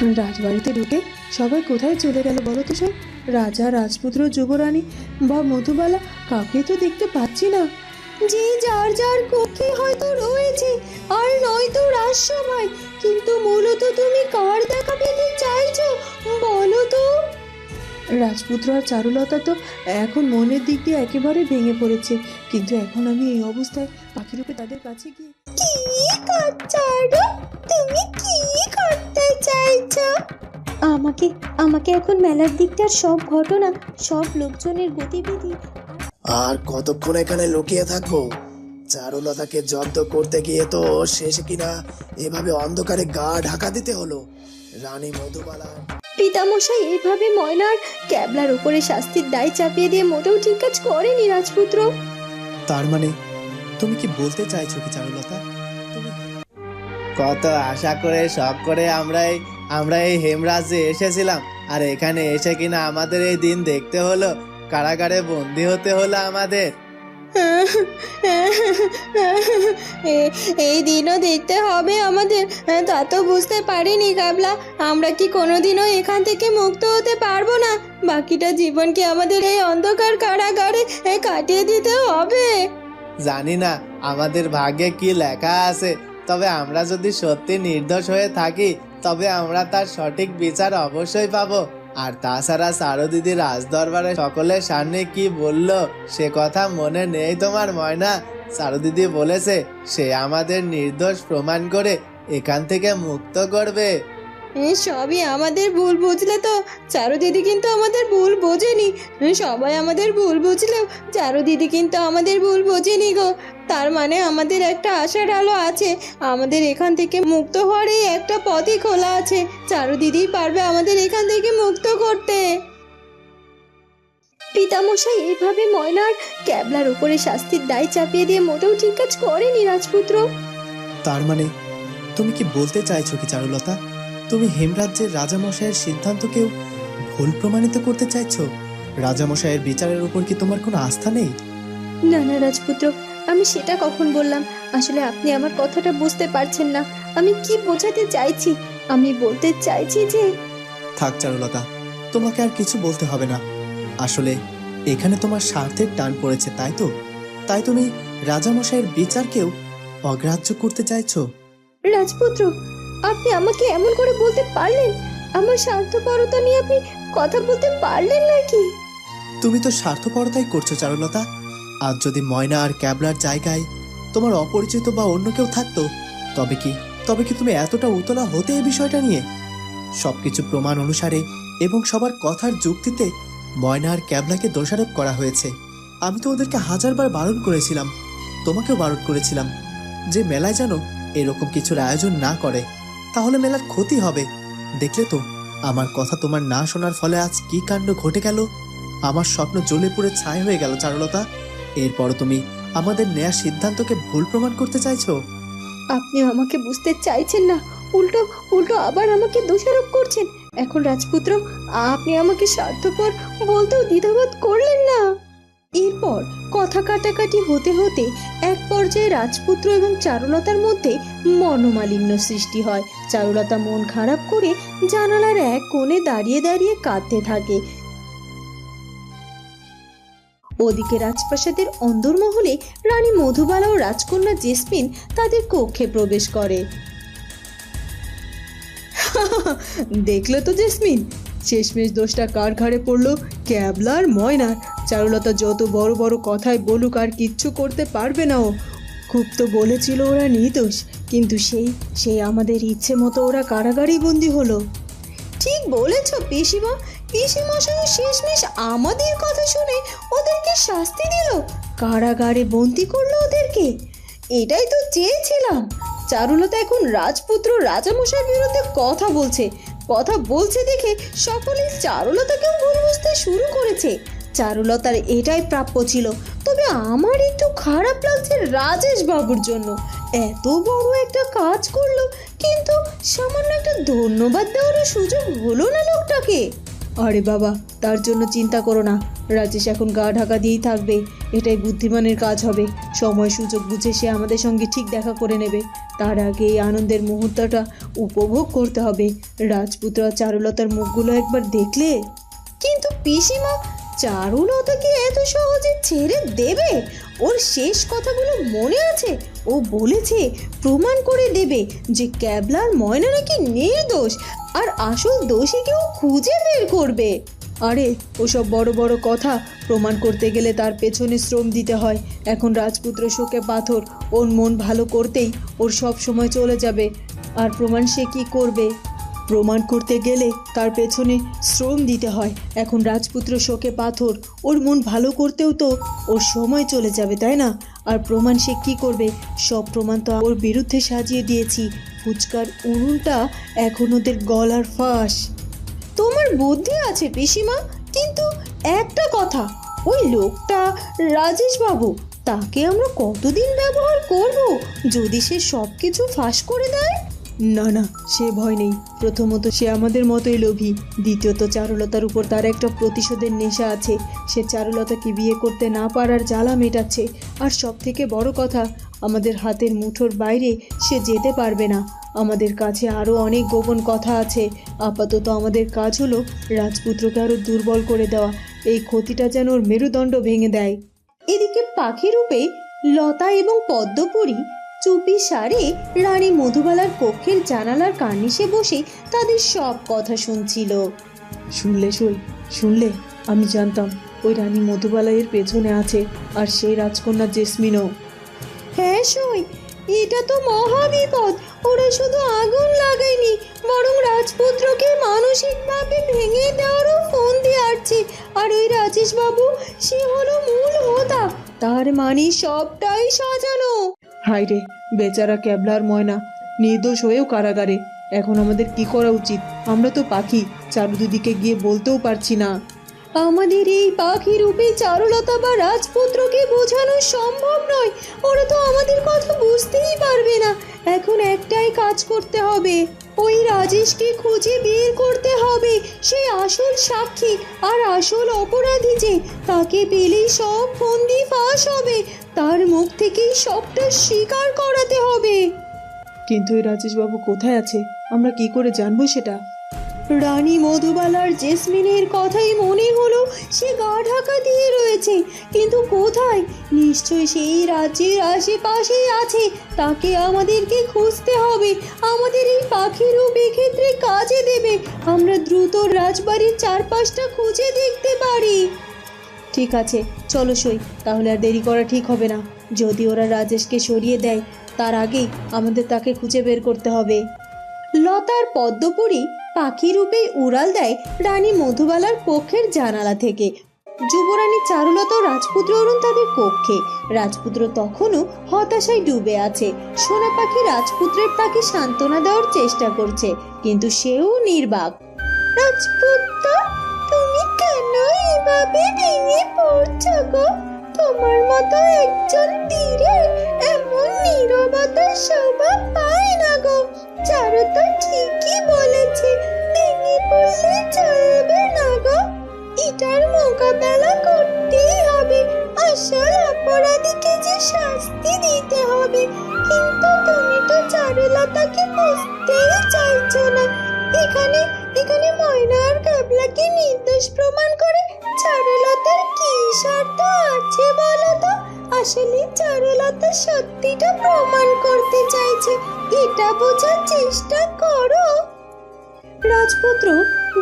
রাজবাড়িতে ঢুকে সবাই কোথায় চলে গেল বলো তো সব রাজা, রাজপুত্র, যুবরানী বা মধুবালা কাউকে তো দেখতে পাচ্ছি না। যে যার যার কক্ষে হয়তো রয়েছে আর নয়তো রাজসভায়। কিন্তু মূলত তুমি কার দেখা পেতে চাইছো বলো তো? রাজপুত্র আর চারুলতা তো এখন মনের দিক দিয়ে একেবারে ভেঙে পড়েছে। কিন্তু এখন আমি এই অবস্থায় পাখিরূপে তাদের কাছে গিয়ে কি করছ তুমি কি করতে চাইছো? আমাকে আমাকে এখন মেলার দিকটার সব ঘটনা সব লোকজনের গতিবিধি আর কতক্ষণ এখানে লুকিয়ে থাকব? চারুলতাকে জব্দ করতে গিয়ে তো শেষে কিনা? এভাবে অন্ধকারে গা ঢাকা দিতে হলো। রানী মধুবালা পিতামশাই এইভাবে ময়নার ক্যাবলার উপরে শাস্তির দায় চাপিয়ে দিয়ে মোটেও ঠিক কাজ করেনি রাজপুত্র। তার মানে তুমি কি বলতে চাইছো কি চারুলতা? তুমি কত আশা করে শখ করে আমরা এই আমরা এই হেমরাজে এসেছিলাম। আর এখানে এসে কিনা আমাদের এই দিন দেখতে হলো কারাগারে বন্দি হতে হলো আমাদের। এই দিনও দেখতে হবে আমাদের। তা তো বুঝতে পারিনি কাবলা আমরা কি কোনোদিনও এখান থেকে মুক্ত হতে পারব না? বাকিটা জীবন কি আমাদের এই অন্ধকার কারাগারে কাটিয়ে দিতে হবে? জানি না, আমাদের ভাগ্যে কি লেখা আছে, তবে আমরা যদি সত্যি নির্দোষ হয়ে থাকি, তবে আমরা তার সঠিক বিচার অবশ্যই পাবো। আর তাছাড়া সারদিদি রাজ দরবারে সকলের সামনে কি বলল, সে কথা মনে নেই তোমার ময়না। সারদিদি বলেছে, সে আমাদের নির্দোষ প্রমাণ করে এখান থেকে মুক্ত করবে। সবই আমাদের ভুল বুঝলে তো। চারু দিদি কিন্তু আমাদের ভুল বোঝেনি। সবাই আমাদের ভুল বুঝলেও চারু দিদি কিন্তু আমাদের ভুল বোঝেনি গো। তার মানে আমাদের একটা আশার আলো আছে। আমাদের এখান থেকে মুক্ত হওয়ার এই একটা পথই খোলা আছে। চারু দিদি পারবে আমাদের এখান থেকে মুক্ত করতে। পিতামশাই এইভাবে ময়নার ক্যাবলার উপরে শাস্তির দায় চাপিয়ে দিয়ে মোটেও ঠিক কাজ করেনি রাজপুত্র। তার মানে তুমি কি বলতে চাইছো কি চারুলতা? তুমি হেমরাজ্যের রাজামশাইয়ের সিদ্ধান্তকেও ভুল প্রমাণিত করতে চাইছো? রাজামশাইয়ের বিচারের উপর কি তোমার কোনো আস্থা নেই? না না রাজপুত্র আমি সেটা কখন বললাম? আসলে আপনি আমার কথাটা বুঝতে পারছেন না। আমি কি বোঝাতে চাইছি? আমি বলতে চাইছি যে থাক চারুলতা তোমাকে আর কিছু বলতে হবে না। আসলে এখানে তোমার স্বার্থের টান পড়েছে তাই তো? তাই তুমি রাজামশাইয়ের বিচারকেও অগ্রাহ্য করতে চাইছো? রাজপুত্র আপনি আমাকে এমন করে বলতে পারলেন? আমার স্বার্থপরতা নিয়ে আপনি কথা বলতে পারলেন নাকি? তুমি তো স্বার্থপরতাই করছ, চারুলতা। আজ যদি ময়না আর ক্যাবলার জায়গায় তোমার অপরিচিত বা অন্য কেউ থাকতো, তবে কি তবে কি তুমি এতটা উতলা হতে এই বিষয়টা নিয়ে? সবকিছু প্রমাণ অনুসারে এবং সবার কথার যুক্তিতে ময়না আর ক্যাবলাকে দোষারোপ করা হয়েছে। আমি তো ওদেরকে হাজারবার বারণ করেছিলাম, তোমাকেও বারণ করেছিলাম, যে মেলায় যেন এরকম কিছুর আয়োজন না করে। তাহলে মেলার ক্ষতি হবে। দেখলে তো, আমার কথা তোমার না শোনার ফলে আজ কি কাণ্ড ঘটে গেল? আমার স্বপ্ন জ্বলে পুড়ে ছাই হয়ে গেল, চারুলতা। এরপর তুমি আমাদের নেয়া সিদ্ধান্তকে ভুল প্রমাণ করতে চাইছো? আপনি আমাকে বুঝতে চাইছেন না। উল্টো উল্টো আবার আমাকে দোষারোপ করছেন। এখন রাজপুত্র, আপনি আমাকে স্বার্থপর বলতেও দ্বিধাবোধ করলেন না। এরপর কথা কাটাকাটি হতে হতে এক পর্যায়ে রাজপুত্র এবং চারুলতার মধ্যে মনোমালিন্য সৃষ্টি হয়। চারুলতা মন খারাপ করে জানালার এক কোণে দাঁড়িয়ে দাঁড়িয়ে কাঁদতে থাকে। ওদিকে রাজপ্রাসাদের অন্দরমহলে রানী মধুবালা ও রাজকন্যা জেসমিন তাদের কক্ষে প্রবেশ করে। দেখল তো জেসমিন শেষমেশ দোষটা কার ঘাড়ে পড়ল? ক্যাবলার ময়নার। চারুলতা যত বড় বড় কথাই বলুক, আর কিচ্ছু করতে পারবে না ও। খুব তো বলেছিল ওরা নির্দোষ, কিন্তু সেই সেই আমাদের ইচ্ছে মতো ওরা কারাগারেই বন্দি হলো। ঠিক বলেছ, পিসিমা। পিসিমশাই শেষমেশ আমাদের কথা শুনে ওদেরকে শাস্তি দিল। কারাগারে বন্দি করল ওদেরকে। এটাই তো চেয়েছিলাম। চারুলতা এখন রাজপুত্র রাজামশাইয়ের বিরুদ্ধে কথা বলছে। কথা বলছে দেখে সকলে চারুলতাকেও ভুল বুঝতে শুরু করেছে। চারুলতার এটাই প্রাপ্য ছিল। তবে আমার একটু খারাপ লাগছে রাজেশ বাবুর জন্য। এত বড় একটা কাজ করল, কিন্তু সামান্য একটা ধন্যবাদ দেওয়ার সুযোগ হলো না লোকটাকে। আরে বাবা, তার জন্য চিন্তা করো না। রাজেশ এখন গা ঢাকা দিয়েই থাকবে। এটাই বুদ্ধিমানের কাজ হবে। সময় সুযোগ বুঝে সে আমাদের সঙ্গে ঠিক দেখা করে নেবে। তার আগে এই আনন্দের মুহূর্তটা উপভোগ করতে হবে। রাজপুত্র চারুলতার মুখগুলো একবার দেখলে? কিন্তু পিসিমা চারুলতাকে এত সহজে ছেড়ে দেবে? ওর শেষ কথাগুলো মনে আছে? ও বলেছে, প্রমাণ করে দেবে যে ক্যাবলার ময়না নাকি নির্দোষ আর আসল দোষীকেও খুঁজে বের করবে। আরে, ওসব বড় বড় কথা। প্রমাণ করতে গেলে তার পেছনে শ্রম দিতে হয়। এখন রাজপুত্র শোকে পাথর, ওর মন ভালো করতেই ওর সব সময় চলে যাবে। আর প্রমাণ সে কি করবে? প্রমাণ করতে গেলে তার পেছনে শ্রম দিতে হয়। এখন রাজপুত্র শোকে পাথর, ওর মন ভালো করতেও তো ওর সময় চলে যাবে, তাই না? আর প্রমাণ সে কী করবে? সব প্রমাণ তো ওর বিরুদ্ধে সাজিয়ে দিয়েছি। ফুচকার উনুনটা এখন ওদের গলার ফাঁস। তোমার বুদ্ধি আছে পিসিমা, কিন্তু একটা কথা, ওই লোকটা রাজেশ বাবু তাকে আমরা কতদিন ব্যবহার করব? যদি সে সব কিছু ফাঁস করে দেয়? না না, সে ভয় নেই। প্রথমত সে আমাদের মতোই লোভী। দ্বিতীয়ত চারুলতার উপর তার একটা প্রতিশোধের নেশা আছে। সে চারুলতাকে বিয়ে করতে না পারার জ্বালা মেটাচ্ছে। আর সব থেকে বড় কথা, আমাদের হাতের মুঠোর বাইরে সে যেতে পারবে না। আমাদের কাছে আরও অনেক গোপন কথা আছে। আপাতত আমাদের কাজ হলো রাজপুত্রকে আরও দুর্বল করে দেওয়া। এই ক্ষতিটা যেন ওর মেরুদণ্ড ভেঙে দেয়। এদিকে পাখি রূপে লতা এবং পদ্মপুরী চুপি সারে রানী মধুবালার কক্ষের জানালার কার্নিশে বসে তাদের সব কথা শুনছিল। শুনলে সই শুনলে আমি জানতাম ওই রানী মধুবালা এর পেছনে আছে আর সেই রাজকন্যা জেসমিনও। হ্যাঁ সই এটা তো মহা বিপদ ওরা শুধু আগুন লাগায়নি বরং রাজপুত্রকে মানসিকভাবে ভেঙে দেওয়ারও ফোন দিয়ে আসছে। আর ওই রাজেশ বাবু সে হলো মূল হোতা তার মানে সবটাই সাজানো। হাই রে, বেচারা ক্যাবলার ময়না, নির্দোষ হয়েও কারাগারে। এখন আমাদের কি করা উচিত? আমরা তো পাখি চারুদিকে গিয়ে বলতেও পারছি না। আমাদের এই পাখি রূপে চারুলতা বা রাজপুত্রকে বোঝানো সম্ভব নয়। ওরা তো আমাদের কথা বুঝতেই পারবে না। এখন একটাই কাজ করতে হবে। ওই রাজেশকে খুঁজে বের করতে হবে। সে আসল সাক্ষী আর আসল অপরাধী যে, তাকে পেলেই সব ফন্দি ফাঁস হবে। তার মুখ থেকেই সবটা স্বীকার করাতে হবে। কিন্তু ওই রাজেশবাবু কোথায় আছে? আমরা কি করে জানব সেটা? রানী মধুবালার জেসমিনের কথাই মনে হলো, সে গা ঢাকা দিয়ে রয়েছে। কিন্তু কোথায়? নিশ্চয় সেই রাজ্যের আশেপাশেই আছে। তাকে আমাদেরকে খুঁজতে হবে। আমাদের এই পাখিরও ক্ষেত্রে কাজে দেবে। আমরা দ্রুত রাজবাড়ির চারপাশটা খুঁজে দেখতে পারি। ঠিক আছে, চলো সই। তাহলে আর দেরি করা ঠিক হবে না। যদি ওরা রাজেশকে সরিয়ে দেয়, তার আগেই আমাদের তাকে খুঁজে বের করতে হবে। লতার পদ্মপুরী পাখি রূপে উড়াল দেয় রানী মধুবালার কক্ষের জানালা থেকে। যুবরানী চারুলতা রাজপুত্র অরুণ তাদের কক্ষে। রাজপুত্র তখনও হতাশায় ডুবে আছে। সোনা পাখি রাজপুত্রের তাকে সান্ত্বনা দেওয়ার চেষ্টা করছে, কিন্তু সেও নির্বাক। রাজপুত্র, তুমি কেন এভাবে ভেঙে গো? তোমার মতো একজন নীরবতার শোভা পায় না গো। চারু তো ঠিকই বলেছে, ভেঙে পড়লে চলবে না গো। এটার মোকাবেলা করতেই হবে আসল অপরাধীকে যে শাস্তি দিতে হবে। কিন্তু তুমি তো চারুলতাকে বুঝতেই চাইছো না। এখানে এখানে ময়না আর কাবলাকে নির্দোষ প্রমাণ করে চারুলতার কি স্বার্থ আছে বলো তো? আসলে চারুলতা সত্যিটা প্রমাণ করতে চাইছে। এটা বোঝার চেষ্টা করো। রাজপুত্র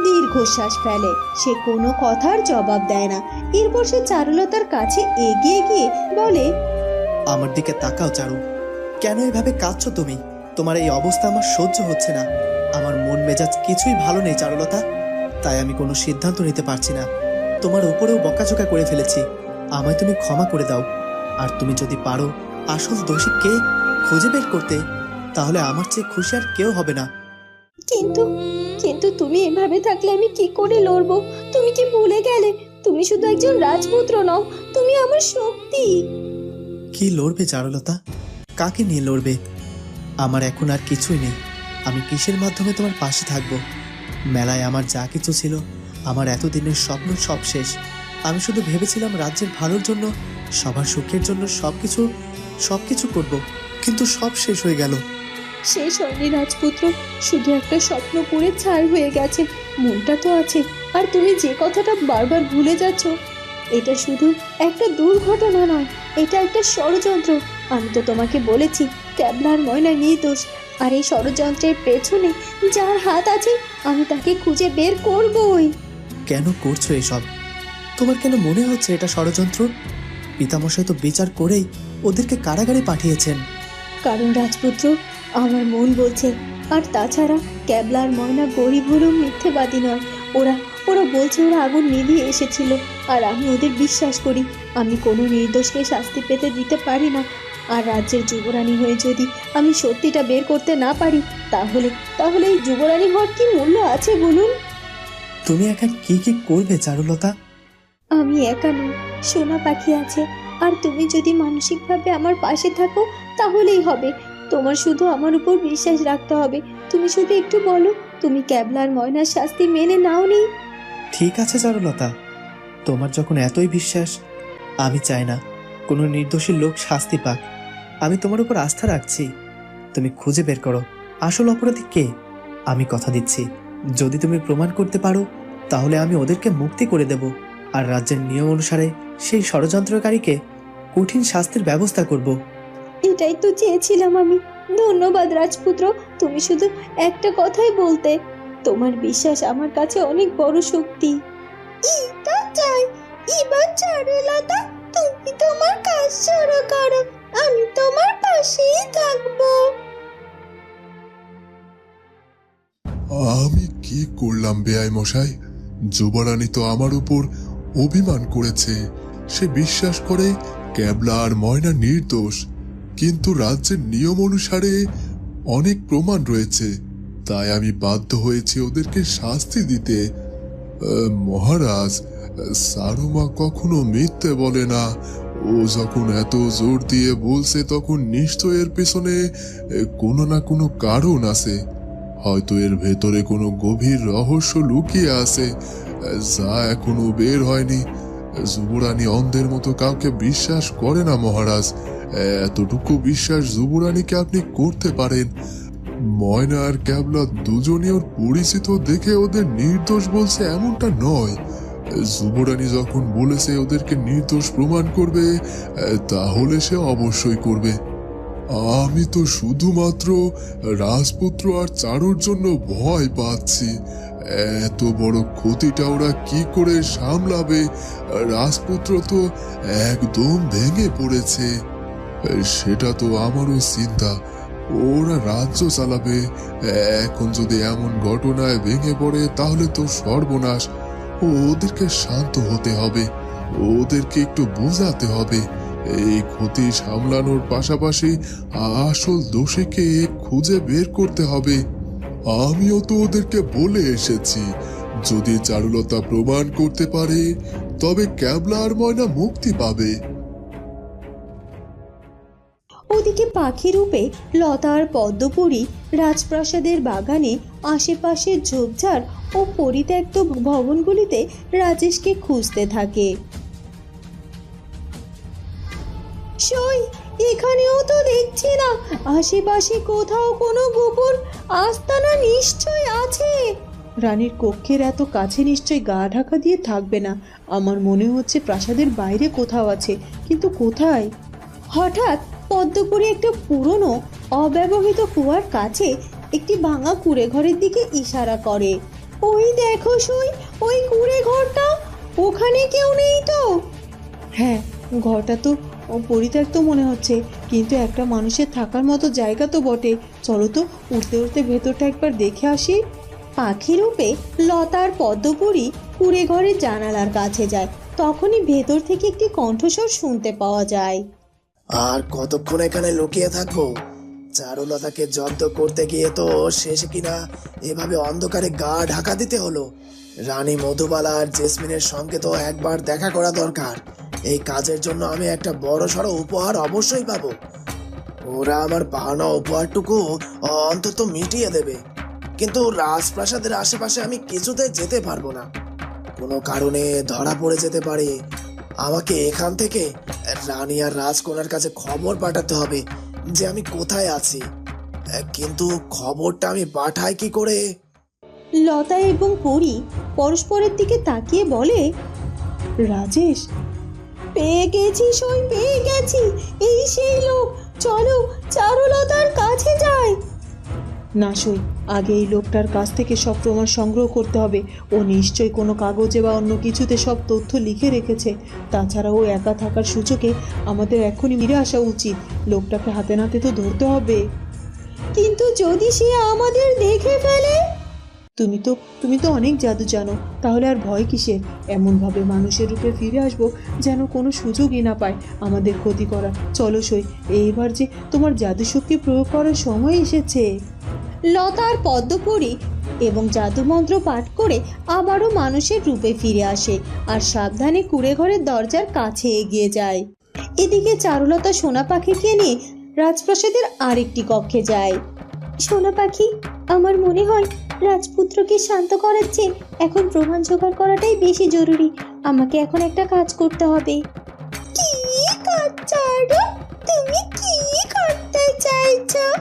দীর্ঘশ্বাস ফেলে। সে কোনো কথার জবাব দেয় না। এরপর সে চারুলতার কাছে এগিয়ে গিয়ে বলে, আমার দিকে তাকাও চারু। কেন এভাবে কাঁদছো তুমি? তোমার এই অবস্থা আমার সহ্য হচ্ছে না। আমার মন মেজাজ কিছুই ভালো নেই চারুলতা। তাই আমি কোনো সিদ্ধান্ত নিতে পারছি না। তোমার উপরেও বকাঝোকা করে ফেলেছি। আমায় তুমি ক্ষমা করে দাও। আর তুমি যদি পারো আসল দোষী কে খুঁজে বের করতে তাহলে আমার চেয়ে খুশি আর কেউ হবে না। কিন্তু কিন্তু তুমি এভাবে থাকলে আমি কি করে লড়বো? তুমি কি ভুলে গেলে? তুমি শুধু একজন রাজপুত্র নও তুমি আমার শক্তি। কি লড়বে চারুলতা কাকে নিয়ে লড়বে? আমার এখন আর কিছুই নেই। আমি কিসের মাধ্যমে তোমার পাশে থাকব? মেলায় আমার যা কিছু ছিল আমার এতদিনের স্বপ্ন সব শেষ। আমি শুধু ভেবেছিলাম রাজ্যের ভালোর জন্য সবার সুখের জন্য সবকিছু সবকিছু সব করব। কিন্তু সব শেষ হয়ে গেল। শেষ হয়নি রাজপুত্র শুধু একটা স্বপ্ন পুড়ে ছাড় হয়ে গেছে। মনটা তো আছে। আর তুমি যে কথাটা বারবার ভুলে যাচ্ছ এটা শুধু একটা দুর্ঘটনা নয় এটা একটা ষড়যন্ত্র। আমি তো তোমাকে বলেছি ক্যাবলার ময়না নির্দোষ আর এই ষড়যন্ত্রের পেছনে যার হাত আছে আমি তাকে খুঁজে বের করবই। কেন করছ এসব? তোমার কেন মনে হচ্ছে এটা ষড়যন্ত্র? পিতামশাই তো বিচার করেই ওদেরকে কারাগারে পাঠিয়েছেন। কারণ রাজপুত্র আমার মন বলছে আর তাছাড়া ক্যাবলার ময়না গরিব হলেও মিথ্যেবাদী নয়। ওরা ওরা বলছে ওরা আগুন নিভিয়ে এসেছিল আর আমি ওদের বিশ্বাস করি আমি কোনো নির্দোষকে শাস্তি পেতে দিতে পারি না। আর রাজ্যের যুবরানী হয়ে যদি আমি সত্যিটা বের করতে না পারি তাহলে তাহলে এই যুবরানী হওয়ার কি মূল্য আছে বলুন? তুমি একা কি কি করবে চারুলতা? আমি একা নই সোনা পাখি আছে। আর তুমি যদি মানসিকভাবে আমার পাশে থাকো, তাহলেই হবে। তোমার শুধু আমার উপর বিশ্বাস রাখতে হবে। তুমি শুধু একটু বলো, তুমি ক্যাবলার ময়নার শাস্তি মেনে নাও নি ঠিক আছে চারুলতা তোমার যখন এতই বিশ্বাস, আমি চাই না কোনো নির্দোষী লোক শাস্তি পাক। আমি তোমার উপর আস্থা রাখছি। তুমি খুঁজে বের করো। আসল অপরাধী কে? আমি কথা দিচ্ছি। যদি তুমি প্রমাণ করতে পারো, তাহলে আমি ওদেরকে মুক্তি করে দেব। আর রাজ্যের নিয়ম অনুসারে সেই ষড়যন্ত্রকারীকে কঠিন শাস্তির ব্যবস্থা করব। এটাই তো চেয়েছিলাম আমি। ধন্যবাদ রাজপুত্র। তুমি শুধু একটা কথাই বলতে। তোমার বিশ্বাস আমার কাছে অনেক বড় শক্তি। এটা চাই। এবার চারুলতা তুমি তোমার কাজ শুরু করো। আমি তোমার পাশেই থাকব। আমি কি করলাম বেআই মশাই? যুবরানী তো আমার উপর অভিমান করেছে। সে বিশ্বাস করে ক্যাবলা আর ময়না নির্দোষ, কিন্তু রাজ্যের নিয়ম অনুসারে অনেক প্রমাণ রয়েছে। তাই আমি বাধ্য হয়েছি ওদেরকে শাস্তি দিতে। মহারাজ, সারুমা কখনো মিথ্যে বলে না। ও যখন এত জোর দিয়ে বলছে, তখন নিশ্চয় এর পেছনে কোনো না কোনো কারণ আছে। হয়তো এর ভেতরে কোনো গভীর রহস্য লুকিয়ে আছে। যা এখনও বের হয়নি। যুবরানী অন্ধের মতো কাউকে বিশ্বাস করে না, মহারাজ। এতটুকু বিশ্বাস যুবরানীকে আপনি করতে পারেন। ময়না আর ক্যাবলা দুজনই ওর পরিচিত দেখে ওদের নির্দোষ বলছে এমনটা নয়। যুবরানী যখন বলেছে ওদেরকে নির্দোষ প্রমাণ করবে, তাহলে সে অবশ্যই করবে। আমি তো শুধুমাত্র রাজপুত্র আর চারুর জন্য ভয় পাচ্ছি। এত বড় ক্ষতিটা ওরা কি করে সামলাবে? রাজপুত্র তো একদম ভেঙে পড়েছে। সেটা তো আমারও চিন্তা। ওরা রাজ্য চালাবে। এখন যদি এমন ঘটনায় ভেঙে পড়ে, তাহলে তো সর্বনাশ। ওদেরকে শান্ত হতে হবে। ওদেরকে একটু বোঝাতে হবে। এই ক্ষতি সামলানোর পাশাপাশি আসল দোষীকে খুঁজে বের করতে হবে। আমিও তো ওদেরকে বলে এসেছি। যদি চারুলতা প্রমাণ করতে পারে, তবে ক্যাবলা আর ময়না মুক্তি পাবে। ওদিকে পাখি রূপে লতা আর পদ্মপুরী রাজপ্রাসাদের বাগানে আশেপাশের ঝোপঝাড় ও পরিত্যক্ত ভবনগুলিতে রাজেশকে খুঁজতে থাকে। সই! এখানেও তো দেখছি না। আশেপাশে কোথাও কোনো গোপন আস্তানা নিশ্চয় আছে। রানীর কক্ষের এত কাছে নিশ্চয়ই গা ঢাকা দিয়ে থাকবে না। আমার মনে হচ্ছে প্রাসাদের বাইরে কোথাও আছে, কিন্তু কোথায়? হঠাৎ পদ্মপুরী একটা পুরনো, অব্যবহৃত কুয়ার কাছে একটি ভাঙা কুড়ে ঘরের দিকে ইশারা করে। ওই দেখো সই, ওই কুড়ে ঘরটা ওখানে কেউ নেই তো? হ্যাঁ ঘরটা তো পরিত্যক্ত মনে হচ্ছে, কিন্তু একটা মানুষের থাকার মতো জায়গা তো বটে। চলো তো উঠতে উঠতে ভেতরটা একবার দেখে আসি। পাখি রূপে লতার পদ্মপুরি কুড়ে ঘরের জানালার কাছে যায়। তখনই ভেতর থেকে একটি কণ্ঠস্বর শুনতে পাওয়া যায়। আর কতক্ষণ এখানে লুকিয়ে থাকব চারুলতাকে জব্দ করতে গিয়ে তো শেষে কিনা। এভাবে অন্ধকারে গা ঢাকা দিতে হলো। রানী মধুবালা আর জেসমিনের সঙ্গে তো একবার দেখা করা দরকার। এই কাজের জন্য আমি একটা বড় সড়ো উপহার অবশ্যই পাবো। ওরা আমার পাওনা উপহারটুকু অন্তত মিটিয়ে দেবে। কিন্তু রাজপ্রাসাদের আশেপাশে আমি কিছুতে যেতে পারব না। কোনো কারণে ধরা পড়ে যেতে পারে। আমাকে এখান থেকে রানী আর রাজকন্যার কাছে খবর পাঠাতে হবে যে আমি কোথায় আছি। কিন্তু খবরটা আমি পাঠাই কি করে? লতা এবং পরি পরস্পরের দিকে তাকিয়ে বলে, রাজেশ পেয়ে গেছি সই পেয়ে গেছি এই সেই লোক। চলো চারুলতার কাছে যাই। না সই আগে এই লোকটার কাছ থেকে সব প্রমাণ সংগ্রহ করতে হবে। ও নিশ্চয়ই কোনো কাগজে বা অন্য কিছুতে সব তথ্য লিখে রেখেছে। তাছাড়া ও একা থাকার সূচকে আমাদের এখনই ফিরে আসা উচিত। লোকটাকে হাতে নাতে তো ধরতে হবে। কিন্তু যদি সে আমাদের দেখে ফেলে? তুমি তো তুমি তো অনেক জাদু জানো। তাহলে আর ভয় কিসের? এমনভাবে মানুষের রূপে ফিরে আসব যেন কোনো সুযোগই না পায় আমাদের ক্ষতি করার। চলো সই, এইবার যে তোমার জাদু শক্তি প্রয়োগ করার সময় এসেছে। লতার পদ্মপরি এবং জাদুমন্ত্র পাঠ করে আবারও মানুষের রূপে ফিরে আসে আর সাবধানে কুড়ে ঘরের দরজার কাছে এগিয়ে যায়। এদিকে চারুলতা সোনা পাখিকে নিয়ে রাজপ্রাসাদের আরেকটি কক্ষে যায়। সোনা পাখি, আমার মনে হয় রাজপুত্রকে শান্ত করার চেয়ে এখন প্রমাণ জোগাড় করাটাই বেশি জরুরি। আমাকে এখন একটা কাজ করতে হবে। কি কাজ চারু? তুমি কি করতে চাইছো?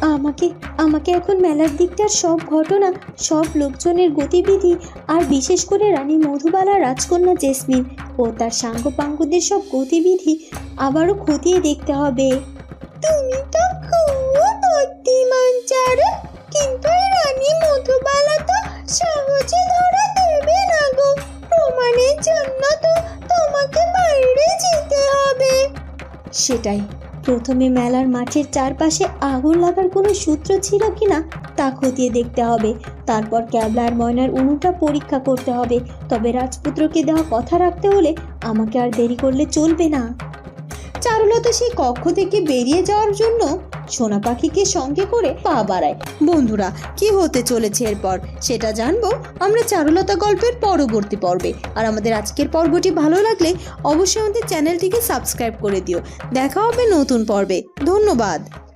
আমাকে আমাকে এখন মেলার দিকটার সব ঘটনা সব লোকজনের গতিবিধি আর বিশেষ করে রানী মধুবালা রাজকন্যা জেসমিন ও তার সাঙ্গ সাঙ্গপাঙ্গদের সব গতিবিধি আবারও খতিয়ে দেখতে হবে। সেটাই। প্রথমে মেলার মাঠের চারপাশে আগুন লাগার কোনো সূত্র ছিল কি না তা খতিয়ে দেখতে হবে। তারপর ক্যাবলার ময়নার উনুটা পরীক্ষা করতে হবে। তবে রাজপুত্রকে দেওয়া কথা রাখতে হলে আমাকে আর দেরি করলে চলবে না। চারুলতা সেই কক্ষ থেকে বেরিয়ে যাওয়ার জন্য সোনা পাখিকে সঙ্গে করে পা বাড়ায়। বন্ধুরা, কি হতে চলেছে এরপর? সেটা জানব। আমরা চারুলতা গল্পের পরবর্তী পর্বে। আর আমাদের আজকের পর্বটি ভালো লাগলে অবশ্যই আমাদের চ্যানেলটিকে সাবস্ক্রাইব করে দিও। দেখা হবে নতুন পর্বে। ধন্যবাদ।